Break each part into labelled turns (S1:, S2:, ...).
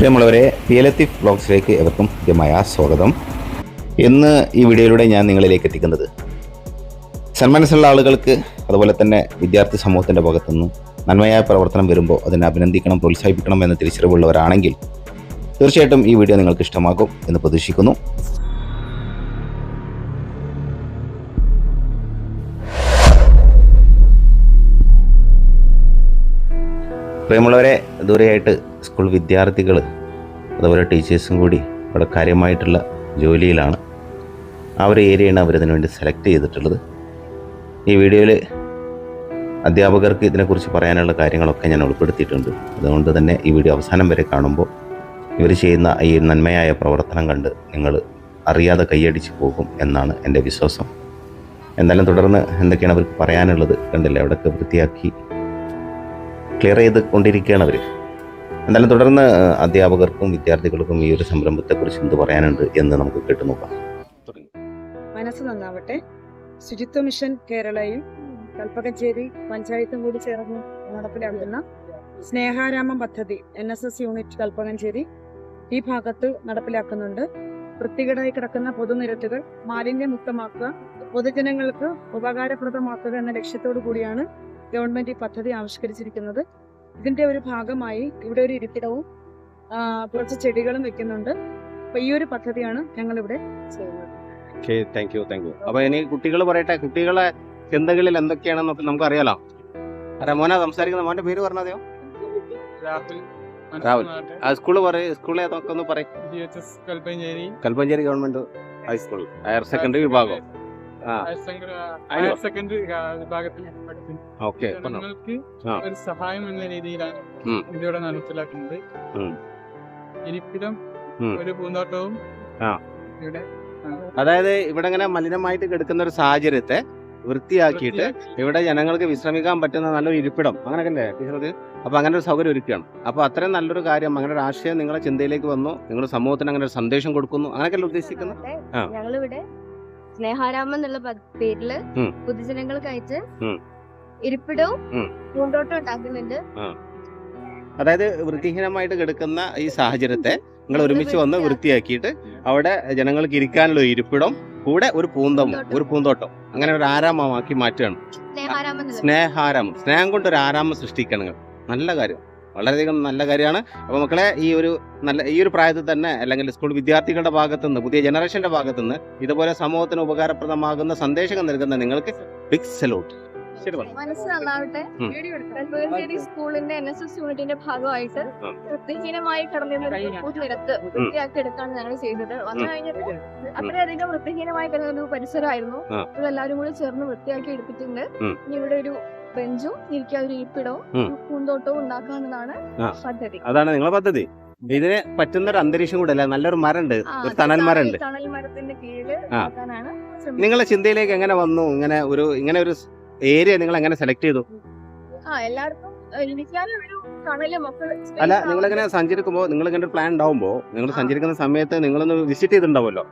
S1: പ്രിയമുള്ളവരെ P L എത്തി വ്ളോഗ്സിലേക്ക് എവർക്കും കൃത്യമായ സ്വാഗതം. ഇന്ന് ഈ വീഡിയോയിലൂടെ ഞാൻ നിങ്ങളിലേക്ക് എത്തിക്കുന്നത് സന്മനസ്സുള്ള ആളുകൾക്ക് അതുപോലെ തന്നെ വിദ്യാർത്ഥി സമൂഹത്തിന്റെ ഭാഗത്തുനിന്ന് നന്മയായ പ്രവർത്തനം വരുമ്പോൾ അതിനെ അഭിനന്ദിക്കണം പ്രോത്സാഹിപ്പിക്കണം എന്ന തിരിച്ചറിവുള്ളവരാണെങ്കിൽ തീർച്ചയായിട്ടും ഈ വീഡിയോ നിങ്ങൾക്ക് ഇഷ്ടമാകും എന്ന് പ്രതീക്ഷിക്കുന്നു. പ്രിയമുള്ളവരെ ദൂരെയായിട്ട് സ്കൂൾ വിദ്യാർത്ഥികൾ അതുപോലെ ടീച്ചേഴ്സും കൂടി ഇവിടെ കാര്യമായിട്ടുള്ള ജോലിയിലാണ്. ആ ഒരു ഏരിയയാണ് അവരതിനു വേണ്ടി സെലക്ട് ചെയ്തിട്ടുള്ളത്. ഈ വീഡിയോയിൽ അധ്യാപകർക്ക് ഇതിനെക്കുറിച്ച് പറയാനുള്ള കാര്യങ്ങളൊക്കെ ഞാൻ ഉൾപ്പെടുത്തിയിട്ടുണ്ട്. അതുകൊണ്ട് തന്നെ ഈ വീഡിയോ അവസാനം വരെ കാണുമ്പോൾ ഇവർ ചെയ്യുന്ന ഈ നന്മയായ പ്രവർത്തനം കണ്ട് നിങ്ങൾ അറിയാതെ കൈയടിച്ച് പോകും എന്നാണ് എന്റെ വിശ്വാസം. എന്തായാലും തുടർന്ന് എന്തൊക്കെയാണ് അവർക്ക് പറയാനുള്ളത് കണ്ടില്ല. അവിടെയൊക്കെ വൃത്തിയാക്കി ക്ലിയർ ചെയ്ത് കൊണ്ടിരിക്കുകയാണ് അവർ എന്തായാലും തുടർന്ന് അധ്യാപകർക്കും വിദ്യാർത്ഥികൾക്കും ഈ ഒരു സംരംഭത്തെക്കുറിച്ച് എന്ത് പറയാനുണ്ട് എന്ന് നമുക്ക് കേട്ടു നോക്കാം.
S2: മനസ്സ് നന്നാവട്ടെ. ശുചിത്വ മിഷൻ കേരളയും കൽപ്പകഞ്ചേരി പഞ്ചായത്തും കൂടി ചേർന്ന് നടപ്പിലാക്കുന്ന സ്നേഹാരാമം പദ്ധതി N S S unit Kalpakancheri ഈ ഭാഗത്ത് നടപ്പിലാക്കുന്നുണ്ട്. വൃത്തികേടായി കിടക്കുന്ന പൊതുനിരത്തുകൾ മാലിന്യമുക്തമാക്കുക പൊതുജനങ്ങൾക്ക് ഉപകാരപ്രദമാക്കുക എന്ന ലക്ഷ്യത്തോടു കൂടിയാണ് ഗവൺമെന്റ് ഈ പദ്ധതി ആവിഷ്കരിച്ചിരിക്കുന്നത്. ഇതിന്റെ ഒരു ഭാഗമായി ഇവിടെ ഒരു ഇരിപ്പിടവും കുറച്ച് ചെടികളും വെക്കുന്നുണ്ട്. അപ്പൊ ഈ ഒരു പദ്ധതിയാണ് ഞങ്ങൾ ഇവിടെ ചെയ്യുന്നത്.
S3: Okay thank you thank you അപ്പൊ ഇനി കുട്ടികൾ പറയട്ടെ കുട്ടികളെ ചിന്തകളിൽ എന്തൊക്കെയാണെന്നൊക്കെ നമുക്ക് അറിയാലോ അതെ മോനാ സംസാരിക്കുന്ന മോന്റെ പേര് പറഞ്ഞതെയോ
S4: രാഹുൽ.
S3: രാഹുൽ. ആ സ്കൂൾ പറയും ഏതൊക്കെ ഒന്ന് പറയും.
S4: Kalpancheri.
S3: Kalpancheri government high school higher secondary വിഭാഗം.
S4: ഹയർ സെക്കൻഡറി വിഭാഗത്തിൽ. ഒരു സഹായം എന്ന രീതിയിലാണ്. ഇതിവിടെ നടപ്പിലാക്കുന്നത്. ഇരിപ്പിടം ഒരു പൂന്തോട്ടവും
S3: ആ.
S4: ഇവിടെ
S3: അതായത് ഇവിടെ ഇങ്ങനെ മലിനമായിട്ട് കിടക്കുന്ന ഒരു സാഹചര്യത്തെ വൃത്തിയാക്കിയിട്ട് ഇവിടെ ജനങ്ങൾക്ക് വിശ്രമിക്കാൻ പറ്റുന്ന നല്ലൊരു ഇരിപ്പിടം. അങ്ങനെയൊക്കെ അല്ലേ ടീച്ചർ അത്? അപ്പൊ അങ്ങനെ ഒരു സൗകര്യം ഒരുക്കുകയാണ്. അപ്പൊ അത്രയും നല്ലൊരു കാര്യം അങ്ങനെ ഒരു ആശയം നിങ്ങളെ ചിന്തയിലേക്ക് വന്നു. നിങ്ങൾ സമൂഹത്തിന് അങ്ങനെ ഒരു സന്ദേശം കൊടുക്കുന്നു. അങ്ങനെയൊക്കെ ഉദ്ദേശിക്കുന്നത്? ആ.
S5: ഞങ്ങളിവിടെ സ്നേഹാരാമം എന്നുള്ള
S3: പേരിൽ.
S5: പൊതുജനങ്ങൾക്കായിട്ട്. ഇരിപ്പിടവും പൂന്തോട്ടം ഉണ്ടാക്കുന്നുണ്ട്.
S3: അതായത് വൃത്തിഹീനമായിട്ട് കിടക്കുന്ന ഈ സാഹചര്യത്തെ നിങ്ങൾ ഒരുമിച്ച് വന്ന് വൃത്തിയാക്കിയിട്ട് അവിടെ ജനങ്ങൾക്ക് ഇരിക്കാനുള്ള ഇരിപ്പിടം കൂടെ ഒരു പൂന്തം ഒരു പൂന്തോട്ടം. അങ്ങനെ ഒരു ആരാമമാക്കി മാറ്റണം
S5: സ്നേഹാരാമം.
S3: സ്നേഹം കൊണ്ട് ഒരു ആരാമം സൃഷ്ടിക്കണം നിങ്ങൾ നല്ല കാര്യം. വളരെയധികം നല്ല കാര്യമാണ്. അപ്പോൾ മക്കളെ ഈ ഒരു നല്ല ഈ ഒരു പ്രായത്തിൽ തന്നെ അല്ലെങ്കിൽ സ്കൂൾ വിദ്യാർത്ഥികളുടെ ഭാഗത്തു നിന്ന് പുതിയ ജനറേഷന്റെ ഭാഗത്തു നിന്ന് ഇതുപോലെ സമൂഹത്തിന് ഉപകാരപ്രദമാകുന്ന സന്ദേശങ്ങൾ നൽകുന്ന നിങ്ങൾക്ക് ബിഗ് സല്യൂട്ട്
S5: മനസ്സ് നന്നാവട്ടെ. കൽപ്പകഞ്ചേരി സ്കൂളിന്റെ എൻ എസ് എസ് യൂണിറ്റിന്റെ ഭാഗമായിട്ട്. വൃത്തിഹീനമായി കിടന്നിരുന്ന ഒരു നിരത്ത് വൃത്തിയാക്കി എടുക്കാണ് ഞങ്ങൾ ചെയ്തത്. വന്നു കഴിഞ്ഞിട്ട് അത്രയധികം വൃത്തിഹീനമായി കിടന്ന ഒരു പരിസരമായിരുന്നു. ഇതെല്ലാവരും കൂടി ചേർന്ന് വൃത്തിയാക്കി എടുത്തിട്ടുണ്ട്. ഇനി ഇവിടെ ഒരു ബെഞ്ചും ഒരു ഇരിപ്പിടവും പൂന്തോട്ടവും ഉണ്ടാക്കാവുന്നതാണ്
S3: ആ.
S5: പദ്ധതി.
S3: അതാണ് നിങ്ങളെ പദ്ധതി. ഇതിന് പറ്റുന്ന ഒരു അന്തരീക്ഷം കൂടെ അല്ല നല്ലൊരു
S5: മരണ്ട്.
S3: ഒരു തണൽ മരണ്ട്.
S5: തണൽ മരത്തിന്റെ കീഴിൽ.
S3: നിങ്ങളെ ചിന്തയിലേക്ക് എങ്ങനെ വന്നു? ഇങ്ങനെ ഒരു ഇങ്ങനെ ഒരു ഏരിയ നിങ്ങൾ എങ്ങനെ സെലക്ട് ചെയ്തു?
S5: ആ എല്ലാവർക്കും
S3: അല്ല നിങ്ങളിങ്ങനെ സഞ്ചരിക്കുമ്പോൾ നിങ്ങൾ ഇങ്ങനെ ഒരു പ്ലാൻ ഉണ്ടാവുമ്പോൾ നിങ്ങൾ സഞ്ചരിക്കുന്ന സമയത്ത് നിങ്ങളൊന്ന് വിസിറ്റ് ചെയ്തിട്ടുണ്ടാവുമല്ലോ.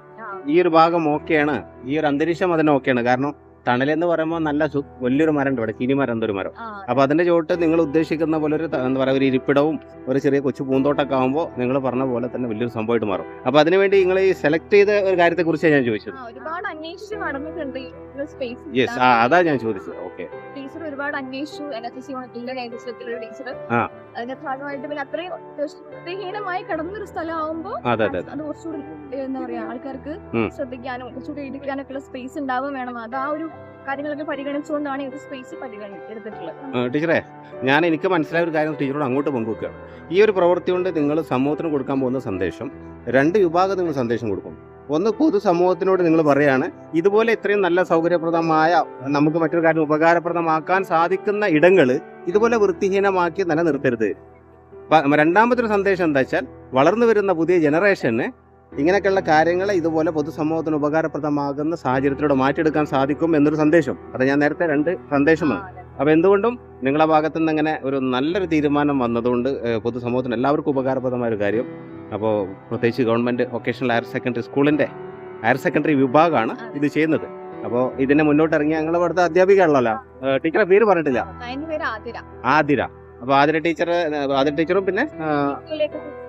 S3: ഈ ഒരു ഭാഗം ഓക്കെയാണ് ഈ ഒരു അന്തരീക്ഷം അതിന് ഓക്കെയാണ് കാരണം തണലെന്ന് പറയുമ്പോൾ നല്ല വലിയൊരു മരം ഉണ്ട് ഇവിടെ കിനിമരം എന്തൊരു മരം.
S5: അപ്പോൾ
S3: അപ്പൊ അതിന്റെ ചോട്ട് നിങ്ങൾ ഉദ്ദേശിക്കുന്ന പോലെ ഒരു എന്താ പറയുക ഒരു ഇരിപ്പിടവും ഒരു ചെറിയ കൊച്ചു പൂന്തോട്ടമൊക്കെ ആകുമ്പോൾ നിങ്ങൾ പറഞ്ഞ പോലെ തന്നെ വലിയൊരു സംഭവമായിട്ട് മാറും. അപ്പൊ അതിനുവേണ്ടി നിങ്ങൾ ഈ സെലക്ട് ചെയ്ത ഒരു കാര്യത്തെ കുറിച്ച് ഞാൻ ചോദിച്ചത്.
S5: ഒരുപാട് അന്വേഷിച്ച് നടന്നിട്ടുണ്ട് സ്പേസ്
S3: യെസ് ആ അതാ ഞാൻ ചോദിച്ചത്. ഓക്കെ
S5: ടീച്ചർ ഒരുപാട് അന്വേഷിച്ചു. എൻ എസ് എസ് യൂണിറ്റിന്റെ നേതൃത്വത്തിലുള്ള ടീച്ചർ
S3: ആ.
S5: അതിന്റെ ഭാഗമായിട്ട് പിന്നെ അത്രയും വൃത്തിഹീനമായി കിടന്നൊരു സ്ഥലമാകുമ്പോ
S3: അതെ
S5: കുറച്ചുകൂടി എന്താ പറയാ ആൾക്കാർക്ക് ശ്രദ്ധിക്കാനും കുറച്ചുകൂടി സ്പേസ് ഉണ്ടാവും വേണം. അത് ആ ഒരു കാര്യങ്ങളൊക്കെ പരിഗണിച്ചുകൊണ്ടാണ് ഈ സ്പേസ് പരിഗണി എടുത്തിട്ടുള്ളത്.
S3: ടീച്ചറെ ഞാൻ എനിക്ക് മനസ്സിലായ ഒരു കാര്യം ടീച്ചറോട് അങ്ങോട്ട് പങ്കുവെക്കുകയാണ് ഈ ഒരു പ്രവൃത്തി കൊണ്ട് നിങ്ങൾ സമൂഹത്തിന് കൊടുക്കാൻ പോകുന്ന സന്ദേശം രണ്ട് വിഭാഗം നിങ്ങൾ സന്ദേശം കൊടുക്കും. ഒന്ന് പൊതുസമൂഹത്തിനോട് നിങ്ങൾ പറയാണ് ഇതുപോലെ ഇത്രയും നല്ല സൗകര്യപ്രദമായ നമുക്ക് മറ്റൊരു കാര്യം ഉപകാരപ്രദമാക്കാൻ സാധിക്കുന്ന ഇടങ്ങൾ ഇതുപോലെ വൃത്തിഹീനമാക്കി നിലനിർത്തരുത്. രണ്ടാമത്തെ സന്ദേശം എന്താ വെച്ചാൽ വളർന്നു വരുന്ന പുതിയ ജനറേഷന് ഇങ്ങനെയൊക്കെയുള്ള കാര്യങ്ങൾ ഇതുപോലെ പൊതുസമൂഹത്തിന് ഉപകാരപ്രദമാകുന്ന സാഹചര്യത്തിലൂടെ മാറ്റിയെടുക്കാൻ സാധിക്കും എന്നൊരു സന്ദേശം. അത് ഞാൻ നേരത്തെ രണ്ട് സന്ദേശമാണ്. അപ്പൊ എന്തുകൊണ്ടും നിങ്ങളുടെ ഭാഗത്തു നിന്ന് ഇങ്ങനെ ഒരു നല്ലൊരു തീരുമാനം വന്നതുകൊണ്ട് പൊതുസമൂഹത്തിന് എല്ലാവർക്കും ഉപകാരപ്രദമായ ഒരു കാര്യം. അപ്പോൾ പ്രത്യേകിച്ച് ഗവൺമെന്റ് വൊക്കേഷണൽ ഹയർ സെക്കൻഡറി സ്കൂളിന്റെ ഹയർ സെക്കൻഡറി വിഭാഗമാണ് ഇത് ചെയ്യുന്നത്. അപ്പോൾ ഇതിനെ മുന്നോട്ട് ഇറങ്ങിയ ഞങ്ങൾ ഇവിടുത്തെ അധ്യാപികയാണല്ലോ. ടീച്ചറെ പേര് പറഞ്ഞിട്ടില്ല?
S5: ആതിര.
S3: അപ്പോൾ ആതിര ടീച്ചർ ആതിര ടീച്ചറും പിന്നെ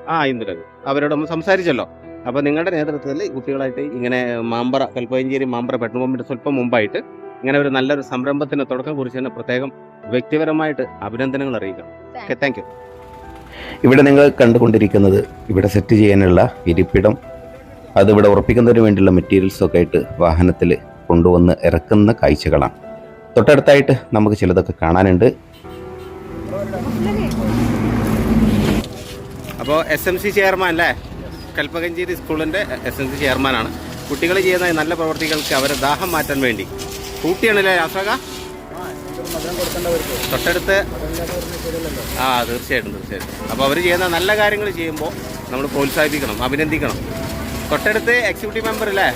S3: ആ, ഇന്ദുരൻ അവരോട് നമ്മൾ സംസാരിച്ചല്ലോ. അപ്പോൾ നിങ്ങളുടെ നേതൃത്വത്തിൽ കുട്ടികളായിട്ട് ഇങ്ങനെ മാമ്പറ കൽപ്പഞ്ചേരി മാമ്പറ പെട്രോൾ പമ്പിന്റെ സ്വല്പം മുമ്പായിട്ട് ഇങ്ങനെ ഒരു നല്ലൊരു സംരംഭത്തിന് തുടക്കം കുറിച്ചതിന് പ്രത്യേകം വ്യക്തിപരമായിട്ട് അഭിനന്ദനങ്ങൾ അറിയിക്കാം. ഓക്കെ താങ്ക് യു
S1: ഇവിടെ നിങ്ങൾ കണ്ടുകൊണ്ടിരിക്കുന്നത് ഇവിടെ സെറ്റ് ചെയ്യാനുള്ള ഇരിപ്പിടം. അതിവിടെ ഉറപ്പിക്കുന്നതിന് വേണ്ടിയുള്ള മെറ്റീരിയൽസ് ഒക്കെ ആയിട്ട് വാഹനത്തിൽ കൊണ്ടുവന്ന് ഇറക്കുന്ന കാഴ്ചകളാണ്. തൊട്ടടുത്തായിട്ട് നമുക്ക് ചിലതൊക്കെ കാണാനുണ്ട്.
S3: അപ്പോൾ എസ് എം സി ചെയർമാൻ അല്ലേ? കൽപ്പകഞ്ചേരി സ്കൂളിന്റെ എസ് എൻ സി ചെയർമാനാണ്. കുട്ടികൾ ചെയ്യുന്ന നല്ല പ്രവർത്തികൾക്ക് അവരെ ദാഹം മാറ്റാൻ വേണ്ടി. കൂട്ടിയാണല്ലേ രാസക തൊട്ടടുത്ത് ആ തീർച്ചയായിട്ടും തീർച്ചയായിട്ടും. അപ്പോൾ അവർ ചെയ്യുന്ന നല്ല കാര്യങ്ങൾ ചെയ്യുമ്പോൾ നമ്മൾ പ്രോത്സാഹിപ്പിക്കണം അഭിനന്ദിക്കണം. തൊട്ടടുത്ത് എക്സിക്യൂട്ടീവ് മെമ്പർ അല്ലേ?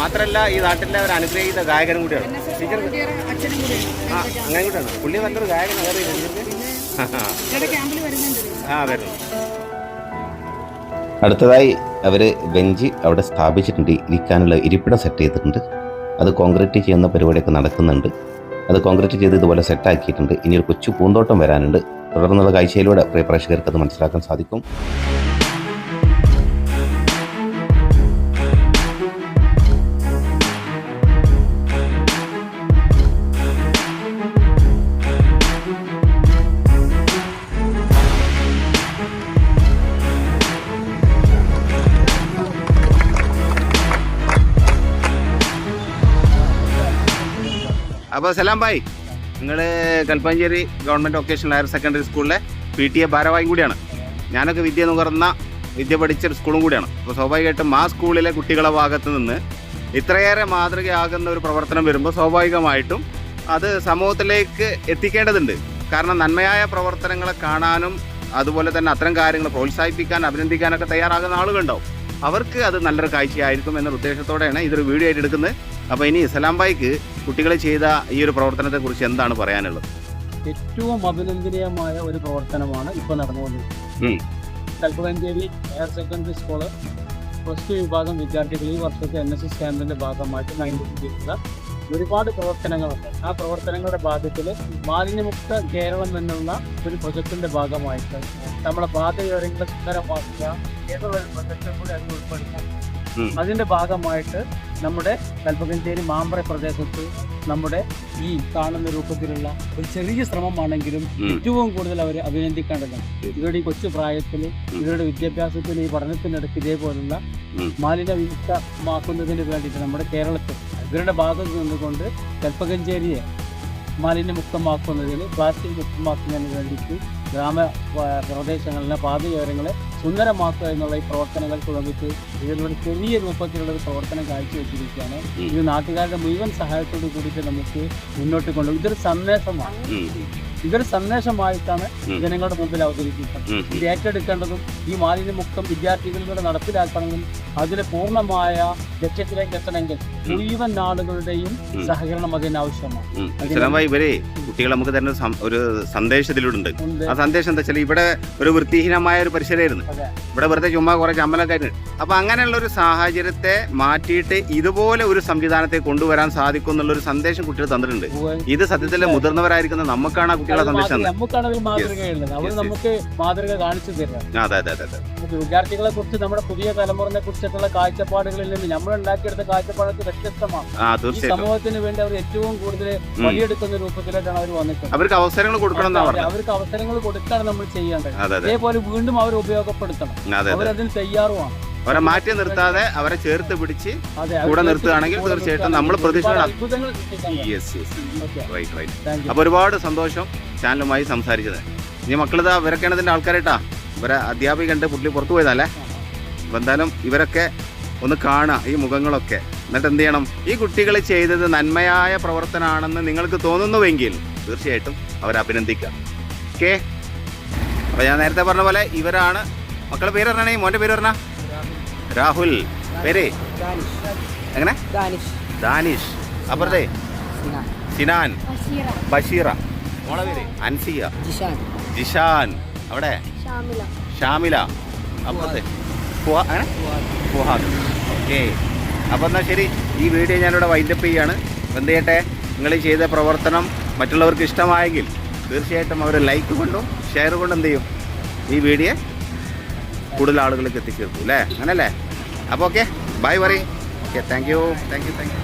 S3: മാത്രമല്ല ഈ നാട്ടിലെ ഒരു അനുഗ്രഹീത ഗായകനും കൂടിയാണ്. ടീച്ചർ ആ അങ്ങനെ കൂടിയാണ്. പുള്ളി നല്ലൊരു ഗായകനാണ്. ആ വരുന്നു.
S1: അടുത്തതായി അവർ ബെഞ്ച് അവിടെ സ്ഥാപിച്ചിട്ടുണ്ട്. ഇരിക്കാനുള്ള ഇരിപ്പിടം സെറ്റ് ചെയ്തിട്ടുണ്ട്. അത് കോൺക്രീറ്റ് ചെയ്യുന്ന പരിപാടിയൊക്കെ നടക്കുന്നുണ്ട്. അത് കോൺക്രീറ്റ് ചെയ്ത് ഇതുപോലെ സെറ്റാക്കിയിട്ടുണ്ട് ഇനി ഒരു കൊച്ചു പൂന്തോട്ടം വരാനുണ്ട്. തുടർന്നുള്ള കാഴ്ചയിലൂടെ പ്രേക്ഷകർക്ക് അത് മനസ്സിലാക്കാൻ സാധിക്കും.
S3: അപ്പോൾ സലാം ഭായ്. നിങ്ങൾ Kalpancheri government vocational higher secondary സ്കൂളിലെ പി ടി എ ഭാരവാഹിയും കൂടിയാണ്. ഞാനൊക്കെ വിദ്യ നുകർന്ന വിദ്യ പഠിച്ച സ്കൂളും കൂടിയാണ്. അപ്പോൾ സ്വാഭാവികമായിട്ടും ആ സ്കൂളിലെ കുട്ടികളെ ഭാഗത്ത് നിന്ന് ഇത്രയേറെ മാതൃകയാകുന്ന ഒരു പ്രവർത്തനം വരുമ്പോൾ സ്വാഭാവികമായിട്ടും അത് സമൂഹത്തിലേക്ക് എത്തിക്കേണ്ടതുണ്ട്. കാരണം നന്മയായ പ്രവർത്തനങ്ങളെ കാണാനും അതുപോലെ തന്നെ അത്തരം കാര്യങ്ങൾ പ്രോത്സാഹിപ്പിക്കാൻ അഭിനന്ദിക്കാനൊക്കെ തയ്യാറാകുന്ന ആളുകളുണ്ടാവും. അവർക്ക് അത് നല്ലൊരു കാഴ്ചയായിരിക്കും എന്ന ഉദ്ദേശത്തോടെയാണ് ഇതൊരു വീഡിയോ ആയിട്ട് എടുക്കുന്നത്. അപ്പോൾ ഇനി സലാം ബായിക്ക് കുട്ടികൾ ചെയ്ത ഈ ഒരു പ്രവർത്തനത്തെക്കുറിച്ച് എന്താണ് പറയാനുള്ളത്
S6: ഏറ്റവും അഭിനന്ദനീയമായ ഒരു പ്രവർത്തനമാണ് ഇപ്പോൾ നടന്നുകൊണ്ടിരിക്കുന്നത്
S3: ഉം.
S6: Kalpakancheri higher secondary school plus two വിഭാഗം വിദ്യാർത്ഥികൾ ഈ വർഷത്തെ എൻ എസ് എസ് ക്യാമ്പിന്റെ ഭാഗമായിട്ട് നയിച്ചിട്ടുള്ള ഒരുപാട് പ്രവർത്തനങ്ങളുണ്ട് ആ പ്രവർത്തനങ്ങളുടെ ഭാഗത്തിൽ മാലിന്യമുക്ത കേരളം എന്നുള്ള ഒരു പ്രൊജക്ടിന്റെ ഭാഗമായിട്ട് നമ്മുടെ പാതയോരങ്ങളെ സുന്ദരമാക്കുക ഏതൊരു പ്രൊജക്റ്റും കൂടി അതിൽ ഉൾപ്പെടുത്താം. അതിന്റെ ഭാഗമായിട്ട് നമ്മുടെ കൽപ്പകഞ്ചേരി മാമ്പ്ര പ്രദേശത്ത് നമ്മുടെ ഈ കാണുന്ന രൂപത്തിലുള്ള ഒരു ചെറിയ ശ്രമമാണെങ്കിലും ഏറ്റവും കൂടുതൽ അവർ അഭിനന്ദിക്കേണ്ടതാണ് ഇവരുടെ ഈ കൊച്ചു പ്രായത്തിൽ ഇവരുടെ വിദ്യാഭ്യാസത്തിന് ഈ പഠനത്തിനിടയ്ക്ക് ഇതേപോലുള്ള. മാലിന്യ വിമുക്തമാക്കുന്നതിന് വേണ്ടിയിട്ട് നമ്മുടെ കേരളത്തിൽ ഇവരുടെ ഭാഗത്ത് നിന്നുകൊണ്ട് കൽപ്പകഞ്ചേരിയെ മാലിന്യമുക്തമാക്കുന്നതിന് പ്ലാസ്റ്റിക് മുക്തമാക്കുന്നതിന് വേണ്ടിയിട്ട് ഗ്രാമ പ്രദേശങ്ങളിലെ പാതയോരങ്ങളെ സുന്ദരമാക്കുക എന്നുള്ള ഈ പ്രവർത്തനങ്ങൾക്ക് വേണ്ടിയിട്ട് ഇതിലൂടെ ചെറിയ രൂപത്തിലുള്ള ഒരു പ്രവർത്തനം കാഴ്ചവെച്ചിരിക്കുകയാണ്. ഇത് നാട്ടുകാരുടെ മുഴുവൻ സഹായത്തോടു കൂടിയിട്ട് നമുക്ക് മുന്നോട്ട് കൊണ്ടുപോകും. ഇതൊരു സന്ദേശമാണ്. ഇതൊരു സന്ദേശമായിട്ടാണ്. ജനങ്ങളുടെ മുമ്പിൽ അവതരിപ്പിക്കുന്നത്. ഇത് ഏറ്റെടുക്കേണ്ടതും ഈ മാലിന്യമുക്തം വിദ്യാർത്ഥികളിലൂടെ നടപ്പിലാക്കണമെന്നും അതിന് പൂർണമായ ലക്ഷ്യത്തിലേക്ക് എത്തണമെങ്കിൽ മുഴുവൻ ആളുകളുടെയും സഹകരണം അതിനാവശ്യമാണ്
S3: ഇവരെ കുട്ടികൾ നമുക്ക് തരുന്ന ഒരു സന്ദേശത്തിലൂടെ. ആ സന്ദേശം എന്താ വെച്ചാൽ ഇവിടെ ഒരു വൃത്തിഹീനമായ ഒരു പരിസരമായിരുന്നു ഇവിടെ വെറുതെ ചുമ്മാ കുറെ ചമ്മലൊക്കെ ആയിരുന്നു അപ്പൊ അങ്ങനെയുള്ള ഒരു സാഹചര്യത്തെ മാറ്റിയിട്ട് ഇതുപോലെ ഒരു സംവിധാനത്തെ കൊണ്ടുവരാൻ സാധിക്കും എന്നുള്ള ഒരു സന്ദേശം കുട്ടികൾ തന്നിട്ടുണ്ട്. ഇത് സത്യത്തിൽ മുതിർന്നവരായിരിക്കുന്ന നമുക്കാണ് ആ
S6: നമുക്കാണ് അതിൽ മാതൃകയുള്ളത് അവർ. നമുക്ക് മാതൃക കാണിച്ചു തരാം
S3: അതെ അതെ അതെ
S6: നമുക്ക് വിദ്യാർത്ഥികളെ കുറിച്ച് നമ്മുടെ പുതിയ തലമുറയെ കുറിച്ചിട്ടുള്ള കാഴ്ചപ്പാടുകളിൽ നിന്ന് നമ്മൾ ഉണ്ടാക്കിയെടുത്ത കാഴ്ചപ്പാടൊക്കെ വ്യത്യസ്തമാണ്. ഈ സമൂഹത്തിന് വേണ്ടി അവർ ഏറ്റവും കൂടുതൽ പണിയെടുക്കുന്ന രൂപത്തിലേക്കാണ് അവർ വന്നിട്ടുള്ളത്.
S3: അവർക്ക് അവസരങ്ങൾ കൊടുക്കണം
S6: അവർക്ക് അവസരങ്ങൾ കൊടുക്കാണ് നമ്മൾ ചെയ്യേണ്ടത്
S3: അതെ അതെ.
S6: അതേപോലെ വീണ്ടും അവർ ഉപയോഗപ്പെടുത്തണം. അവരതിന് തയ്യാറുമാണ്.
S3: അവരെ മാറ്റി നിർത്താതെ അവരെ ചേർത്ത് പിടിച്ച് കൂടെ നിർത്തുകയാണെങ്കിൽ തീർച്ചയായിട്ടും നമ്മൾ പ്രതീക്ഷിക്കണം.
S6: അപ്പൊ
S3: യെസ് യെസ് റൈറ്റ് റൈറ്റ്. അപ്പോൾ ഒരുപാട് സന്തോഷം ചാനലുമായി സംസാരിച്ചത്. ഇനി മക്കളിതാ ഇവരൊക്കെയാണ് ഇതിന്റെ ആൾക്കാരായിട്ടാ. ഇവരെ അധ്യാപികണ്ട് പുള്ളി പുറത്തു പോയതല്ലേ? അപ്പം എന്തായാലും ഇവരൊക്കെ ഒന്ന് കാണുക ഈ മുഖങ്ങളൊക്കെ. എന്നിട്ട് എന്ത് ചെയ്യണം? ഈ കുട്ടികൾ ചെയ്തത് നന്മയായ പ്രവർത്തനമാണെന്ന് നിങ്ങൾക്ക് തോന്നുന്നുവെങ്കിൽ തീർച്ചയായിട്ടും അവരെ അഭിനന്ദിക്കുക ഓക്കെ അപ്പോൾ ഞാൻ നേരത്തെ പറഞ്ഞ പോലെ ഇവരാണ്. മക്കളുടെ പേര് പറഞ്ഞേ മോന്റെ പേര് പറഞ്ഞ? രാഹുൽ പേര്? എങ്ങനെ? ദാനിഷ്. അപ്പുറത്തെ? സിനാൻ. ബഷീറ. മോളെ പേര്? അൻസിയ. ജിഷാൻ. അവിടെ?
S5: ഷാമില.
S3: അപ്പുറത്തെ? അങ്ങനെ ഫുഹാദ് ഓക്കെ. അപ്പോൾ എന്നാൽ ശരി ഈ വീഡിയോ ഞാനിവിടെ വൈൻഡപ്പ് ചെയ്യാണ്. എന്ത് ചെയ്യട്ടെ? നിങ്ങൾ ചെയ്ത പ്രവർത്തനം മറ്റുള്ളവർക്ക് ഇഷ്ടമായെങ്കിൽ തീർച്ചയായിട്ടും അവർ ലൈക്ക് കൊണ്ടും ഷെയർ കൊണ്ടും എന്ത് ചെയ്യും? ഈ വീഡിയോ കൂടുതൽ ആളുകളിലേക്ക് എത്തിക്കരുത് അല്ലേ? അങ്ങനല്ലേ? അപ്പോൾ ഓക്കെ ബൈ പറയും okay thank you thank you thank you